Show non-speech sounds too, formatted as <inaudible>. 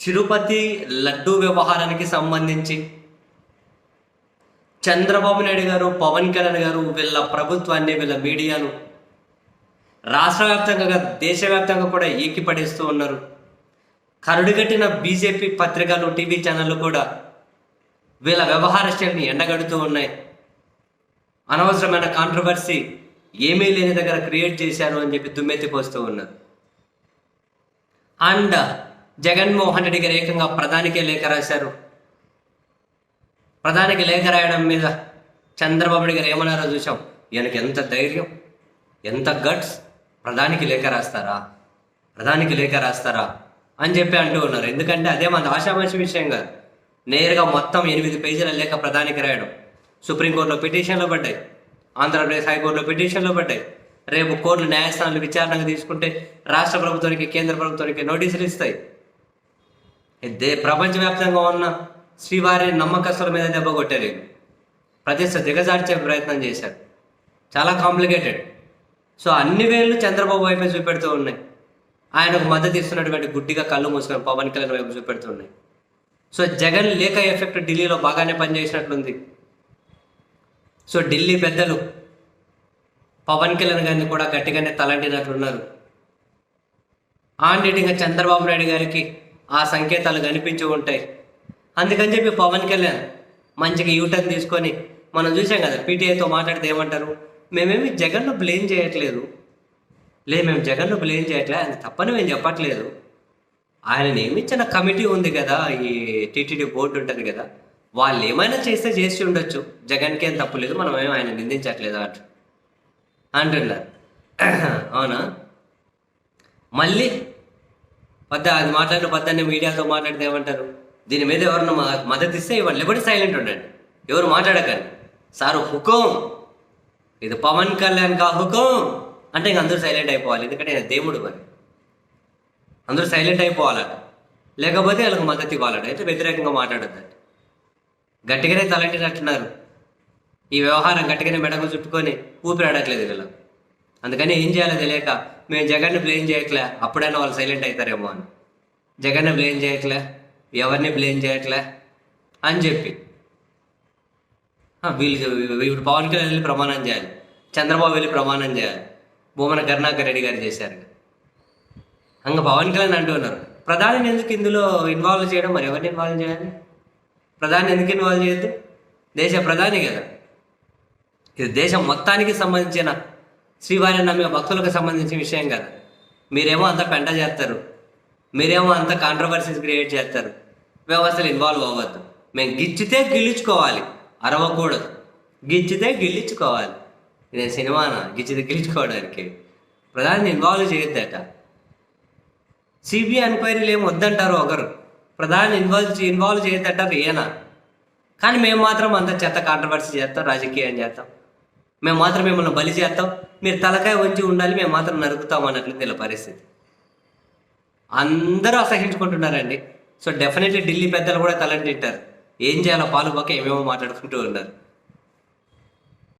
తిరుపతి లడ్డూ వ్యవహారానికి సంబంధించి చంద్రబాబు నాయుడు గారు పవన్ కళ్యాణ్ గారు వీళ్ళ ప్రభుత్వాన్ని వీళ్ళ మీడియాను రాష్ట్ర వ్యాప్తంగా దేశవ్యాప్తంగా కూడా ఏకిపడేస్తూ ఉన్నారు. కరుడుగట్టిన బీజేపీ పత్రికలు టీవీ ఛానళ్ళు కూడా వీళ్ళ వ్యవహార శైలిని ఎండగడుతూ ఉన్నాయి. అనవసరమైన కాంట్రవర్సీ ఏమీ లేని దగ్గర క్రియేట్ చేశారు అని చెప్పి దుమ్మెత్తిపోస్తూ ఉన్నారు. అండ్ జగన్మోహన్ రెడ్డి గారు ఏకంగా ప్రధానికే లేఖ రాశారు. ప్రధానికి లేఖ రాయడం మీద చంద్రబాబు నాయుడు గారు ఏమన్నారో చూసాం ఈయనకి ఎంత ధైర్యం ఎంత గట్స్ ప్రధానికి లేఖ రాస్తారా ప్రధానికి లేఖ రాస్తారా అని చెప్పి అంటూ ఉన్నారు. ఎందుకంటే అదే మన ఆశామాషి విషయం కాదు. నేరుగా మొత్తం ఎనిమిది పేజీల లేఖ ప్రధానికి రాయడం. సుప్రీంకోర్టులో పిటిషన్లు పడ్డాయి. ఆంధ్రప్రదేశ్ హైకోర్టులో పిటిషన్లు పడ్డాయి. రేపు కోర్టులు న్యాయస్థానాలు విచారణకు తీసుకుంటే రాష్ట్ర ప్రభుత్వానికి కేంద్ర ప్రభుత్వానికి నోటీసులు ఇస్తాయి. దే ప్రపంచవ్యాప్తంగా ఉన్న శ్రీవారి నమ్మకస్తుల మీద దెబ్బ కొట్టారు ప్రతిష్ట దిగజార్చే ప్రయత్నం చేశారు చాలా కాంప్లికేటెడ్. సో అన్ని వేళ్ళు చంద్రబాబు వైపే చూపెడుతూ ఉన్నాయి. ఆయనకు మద్దతు ఇస్తున్నటువంటి గుడ్డిగా కళ్ళు మూసుకొని పవన్ కళ్యాణ్ వైపు చూపెడుతున్నాయి సో జగన్ లేఖ ఎఫెక్ట్ ఢిల్లీలో బాగానే పనిచేసినట్లుంది. సో ఢిల్లీ పెద్దలు పవన్ కళ్యాణ్ గారిని కూడా గట్టిగానే తలంటినట్లున్నారు. ఇంకా చంద్రబాబు నాయుడు గారికి ఆ సంకేతాలు కనిపించి ఉంటాయి. అందుకని చెప్పి పవన్ కళ్యాణ్ మంచిగా యూటర్న్ తీసుకొని మనం చూసాం కదా పీటీఐతో మాట్లాడితే ఏమంటారు? మేమేమి జగన్ను బ్లేమ్ చేయట్లేదు. లే మేము జగన్ను బ్లేమ్ చేయట్లేదు ఆయన తప్పని మేము చెప్పట్లేదు. ఆయన నియమించిన కమిటీ ఉంది కదా ఈ టీటీడీ బోర్డు ఉంటుంది కదా వాళ్ళు ఏమైనా చేస్తే చేసి ఉండొచ్చు. జగన్కి ఏం తప్పు లేదు మనం ఏమి ఆయన నిందించట్లేదు అంట. అంటున్నారు. <clears throat> అవునా? మళ్ళీ పద్ద అది మాట్లాడిన పద్దాన్ని మీడియాతో మాట్లాడితే ఏమంటారు? దీని మీద ఎవరన్నా మద్దతు ఇస్తే వాళ్ళు ఎవరి సైలెంట్ ఉండండి. ఎవరు మాట్లాడకండి. సార్ హుకం. ఇది పవన్ కళ్యాణ్ కా హుకం. అంటే ఇంక అందరూ సైలెంట్ అయిపోవాలి. ఎందుకంటే దేవుడు మరి. అందరూ సైలెంట్ అయిపోవాలట. లేకపోతే వాళ్ళకి మద్దతు ఇవ్వాలట. అయితే వ్యతిరేకంగా మాట్లాడొద్దంట గట్టిగానే తలంటినట్టున్నారు. ఈ వ్యవహారం గట్టిగానే మెడకు చుట్టుకొని ఊపిరాడట్లేదు వీళ్ళు అందుకని ఏం చేయాలో తెలియక మేము జగన్ని బ్లేమ్ చేయట్లే అప్పుడైనా వాళ్ళు సైలెంట్ అవుతారేమో అని. జగన్ని బ్లేమ్ చేయట్లే ఎవరిని బ్లేమ్ చేయట్లే అని చెప్పి. వీళ్ళు ఇప్పుడు పవన్ కళ్యాణ్ వెళ్ళి ప్రమాణం చేయాలి. చంద్రబాబు వెళ్ళి ప్రమాణం చేయాలి. భూమన కరుణాకర్ రెడ్డి గారు చేశారు. అంగ పవన్ కళ్యాణ్ అంటున్నారు ప్రధాని ప్రధానిని ఎందుకు ఇందులో ఇన్వాల్వ్ చేయడం? మరి ఎవరిని ఇన్వాల్వ్ చేయాలి? ప్రధాని ఎందుకు ఇన్వాల్వ్ చేయొద్దు? దేశ ప్రధాని కదా. ఇది దేశం మొత్తానికి సంబంధించిన శ్రీవారిని నమ్మే భక్తులకు సంబంధించిన విషయం కదా. మీరేమో అంత పెంట చేస్తారు. మీరేమో అంత కాంట్రవర్సీస్ క్రియేట్ చేస్తారు. వ్యవస్థలు ఇన్వాల్వ్ అవ్వద్దు. మేము గిచ్చితే గిల్లుచుకోవాలి. అరవకూడదు. గిచ్చితే గిల్లించుకోవాలి. నేను సినిమానా? గిచ్చితే గిల్లుచుకోవడానికి. ప్రధాని ఇన్వాల్వ్ చేయొద్దట. సిబిఐ ఎంక్వైరీలు ఏమి వద్దంటారు ఒకరు. ప్రధాని ఇన్వాల్వ్ ఇన్వాల్వ్ చేయొద్దంటారు ఈయన కానీ మేము మాత్రం అంత చెత్త కాంట్రవర్సీ చేస్తాం రాజకీయం చేస్తాం. మేము మాత్రం మిమ్మల్ని బలి చేస్తాం. మీరు తలకాయ వంచి ఉండాలి మేము మాత్రం నరుకుతాం అన్నట్లు వీళ్ళ పరిస్థితి. అందరూ అసహించుకుంటున్నారండి. సో డెఫినెట్లీ ఢిల్లీ పెద్దలు కూడా తలంటింటారు ఏం చేయాలో పాలు పక్క ఏమేమో మాట్లాడుకుంటూ ఉన్నారు.